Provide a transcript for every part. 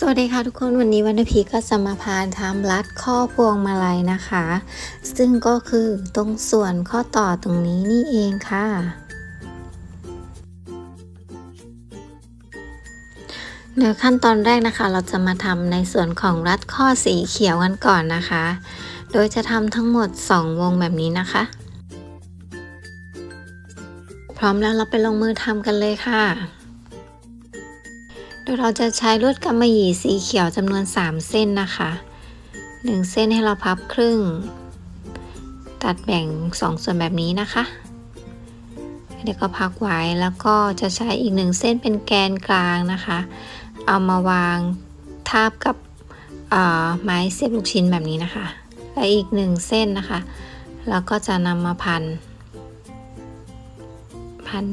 สวัสดีค่ะทุกคนวันนี้วันพีก็จะมาพาทำรัดข้อพวงมาลัยนะคะ ซึ่งก็คือตรงส่วนข้อต่อตรงนี้นี่เองค่ะ เดี๋ยวขั้นตอนแรกนะคะ เราจะมาทำในส่วนของรัดข้อสีเขียวกันก่อนนะคะ โดยจะทำทั้งหมด 2 วงแบบนี้นะคะ พร้อมแล้วเราไปลงมือทำกันเลยค่ะ โดยเราจะใช้ลวดกำมะหยี่สีเขียวจำนวน 3 เส้นนะคะ1เส้นให้เราพับครึ่ง ตัดแบ่ง 2 ส่วนแบบนี้นะคะเดี๋ยวก็พักไว้แล้วก็จะใช้อีกหนึ่งเส้นเป็นแกนกลางนะคะ เอามาวางทาบกับไม้เสียบลูกชิ้นแบบนี้นะคะ และอีกหนึ่งเส้นนะคะ แล้วก็จะนำมาพัน พัน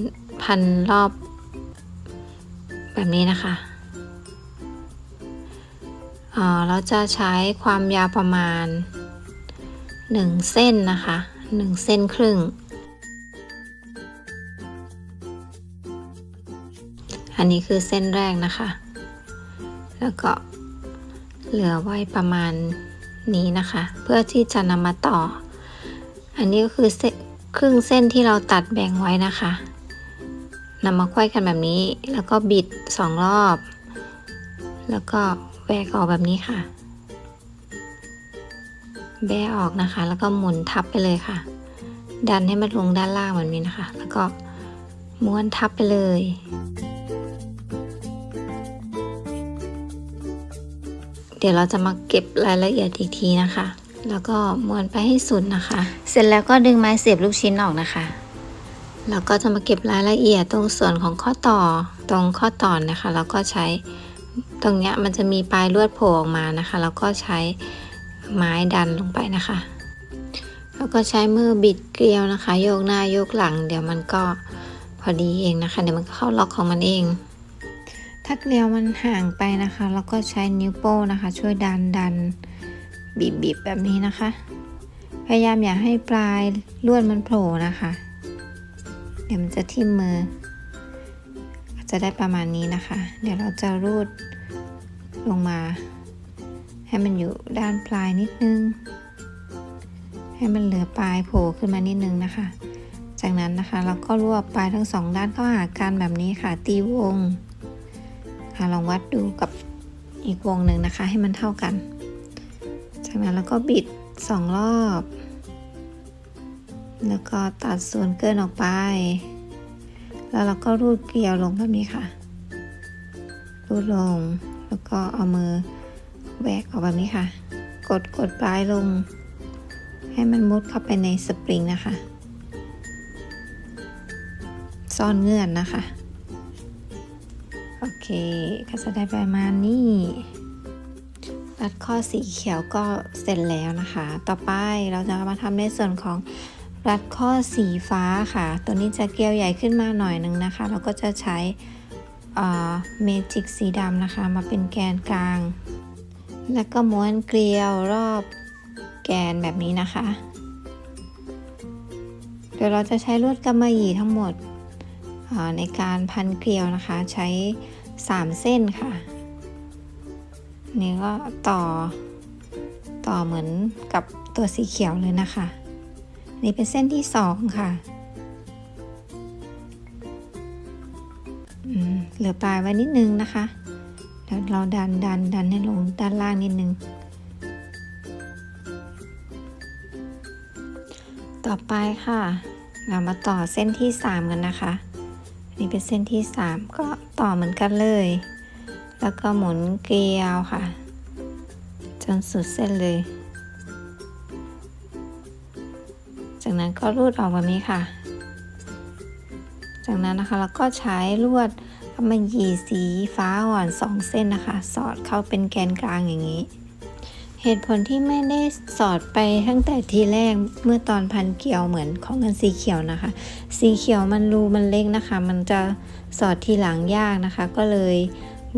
พันรอบ แบบนี้นะคะเราจะใช้ความยาวประมาณ 1 เส้นนะคะ 1 เส้นครึ่ง อันนี้คือเส้นแรกนะคะ แล้วก็เหลือไว้ประมาณนี้นะคะ เพื่อที่จะนำมาต่อ อันนี้ก็คือครึ่งเส้นที่เราตัดแบ่งไว้นะคะ นำมาควยกันแบบนี้ แล้วก็บิดสองรอบ แล้วก็แบกออกแบบนี้ค่ะ แบกออกนะคะ แล้วก็หมุนทับไปเลยค่ะ ดันให้มันลงด้านล่างแบบนี้นะคะ แล้วก็ม้วนทับไปเลยเดี๋ยวเราจะมาเก็บรายละเอียดอีกทีนะคะ แล้วก็ม้วนไปให้สุดนะคะ เสร็จแล้วก็ดึงไม้เสียบลูกชิ้นออกนะคะ เราก็จะมาเก็บรายละเอียดตรงส่วนของข้อต่อตรงข้อต่อนะคะแล้วก็ใช้ตรงเนี้ยมันจะมีปลายลวดโผล่ออกมานะคะแล้วก็ใช้ไม้ดันลงไปนะคะ แล้วก็ใช้มือบิดเกลียวนะคะ โยกหน้าโยกหลัง เดี๋ยวมันก็พอดีเองนะคะ เดี๋ยวมันก็เข้าล็อกของมันเอง ถ้าเกลียวมันห่างไปนะคะเราก็ใช้นิ้วโป้นะคะ ช่วยดันดันบีบบีบแบบนี้นะคะ พยายามอย่าให้ปลายลวดมันโผล่นะคะ ดี๋ยวมันจะทิ่มมือ จะได้ประมาณนี้นะคะ เดี๋ยวเราจะรูดลงมา ให้มันอยู่ด้านปลายนิดนึง ให้มันเหลือปลายโผล่ขึ้นมานิดนึงนะคะ จากนั้นนะคะเราก็รวบปลายทั้งสองด้านเข้าหากันแบบนี้ค่ะ ตีวงค่ะลองวัดดูกับอีกวงหนึ่งนะคะ ให้มันเท่ากัน จากนั้นเราก็บิดสองรอบ แล้วก็ตัดส่วนเกินออกไป แล้วเราก็รูดเกลียวลงแบบนี้ค่ะ รูดลง แล้วก็เอามือแหวกออกแบบนี้ค่ะ กดกดปลายลง ให้มันมุดเข้าไปในสปริงนะคะ ซ่อนเงื่อนนะคะ โอเค ก็จะได้ประมาณนี้รัดข้อสีเขียวก็เสร็จแล้วนะคะ ต่อไปเราจะมาทำในส่วนของ รัดข้อสีฟ้าค่ะ ตัวนี้จะเกลียวใหญ่ขึ้นมาหน่อยนึงนะคะ เราก็จะใช้เมจิกสีดำนะคะ มาเป็นแกนกลาง แล้วก็ม้วนเกลียวรอบแกนแบบนี้นะคะ เดี๋ยวเราจะใช้ลวดกำมะหยี่ทั้งหมดในการพันเกลียวนะคะ ใช้ 3 เส้นค่ะ นี่ก็ต่อต่อเหมือนกับตัวสีเขียวเลยนะคะ นี่เป็นเส้นที่สองค่ะเหลือปลายไว้นิดนึงนะคะแล้วเราดันดันดันให้ลงด้านล่างนิดนึง ต่อไปค่ะ เรามาต่อเส้นที่ 3 กันนะคะ นี่เป็นเส้นที่ 3 ก็ต่อเหมือนกันเลย แล้วก็หมุนเกลียวค่ะ จนสุดเส้นเลย จากนั้นก็รูดออกแบบนี้ค่ะ จากนั้นนะคะเราก็ใช้ลวดกำมะหยีสีฟ้าอ่อน2เส้นนะคะ สอดเข้าเป็นแกนกลางอย่างนี้ เหตุผลที่ไม่ได้สอดไปตั้งแต่ทีแรกเมื่อตอนพันเกี่ยวเหมือนของเงินสีเขียวนะคะ สีเขียวมันรูมันเล็กนะคะ มันจะสอดทีหลังยากนะคะ ก็เลย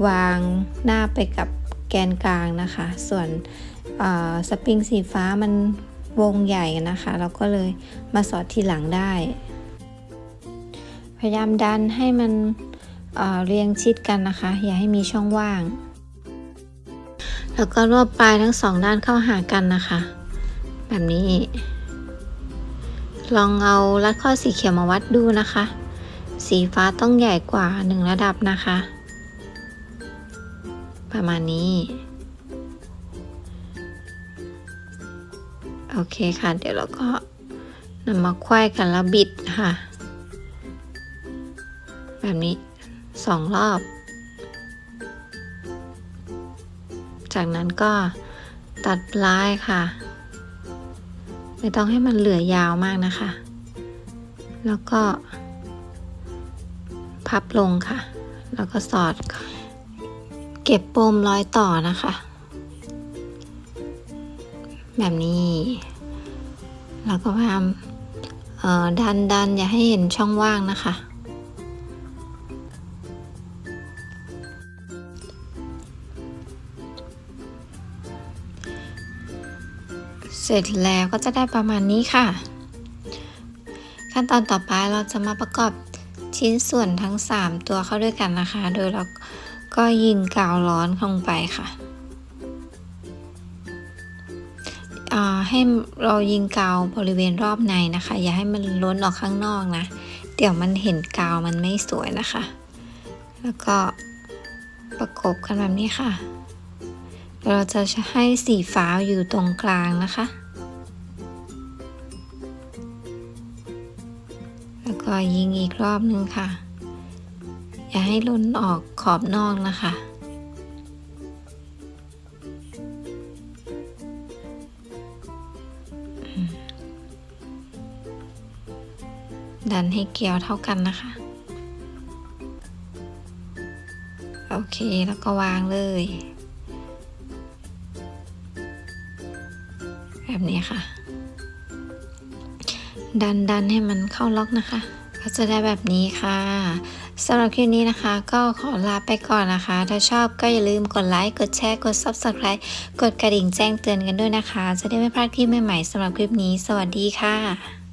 วางหน้าไปกับแกนกลางนะคะ ส่วนสปริงสีฟ้ามัน วงใหญ่นะคะ เราก็เลยมาสอดทีหลังได้ พยายามดันให้มันเเรียงชิดกันนะคะ อย่าให้มีช่องว่าง แล้วก็รวบปลายทั้งสองด้านเข้าหากันนะคะ แบบนี้ ลองเอาลัดข้อสีเขียวมาวัดดูนะคะ สีฟ้าต้องใหญ่กว่าหนึ่งระดับนะคะ ประมาณนี้ โอเคค่ะ เดี๋ยวเราก็นำมาควายกันแล้วบิดค่ะ แบบนี้สองรอบ จากนั้นก็ตัดปลายค่ะ ไม่ต้องให้มันเหลือยาวมากนะคะ แล้วก็ พับลงค่ะ แล้วก็สอด เก็บปมรอยต่อนะคะ แบบนี้ แล้วก็พยายามดันดันอย่าให้เห็นช่องว่างนะคะ เสร็จแล้วก็จะได้ประมาณนี้ค่ะ ขั้นตอนต่อไปเราจะมาประกอบชิ้นส่วนทั้ง 3 ตัวเข้าด้วยกันนะคะ โดยเราก็ยิงกาวร้อนลงไปค่ะ ให้เรายิงกาวบริเวณรอบในนะคะ อย่าให้มันล้นออกข้างนอกนะ เดี๋ยวมันเห็นกาวมันไม่สวยนะคะ แล้วก็ประกบกันแบบนี้ค่ะ เราจะให้สีฟ้าอยู่ตรงกลางนะคะ แล้วก็ยิงอีกรอบนึงค่ะ อย่าให้ล้นออกขอบนอกนะคะ ดันให้เกลียวเท่ากันนะคะ โอเคแล้วก็วางเลย แบบนี้ค่ะ ดันดันให้มันเข้าล็อกนะคะ ก็จะได้แบบนี้ค่ะสำหรับคลิปนี้นะคะ ก็ขอลาไปก่อนนะคะ ถ้าชอบก็อย่าลืมกดไลค์ กดแชร์ กด Subscribe กดกระดิ่งแจ้งเตือนกันด้วยนะคะ จะได้ไม่พลาดคลิปใหม่ๆสำหรับคลิปนี้ สวัสดีค่ะ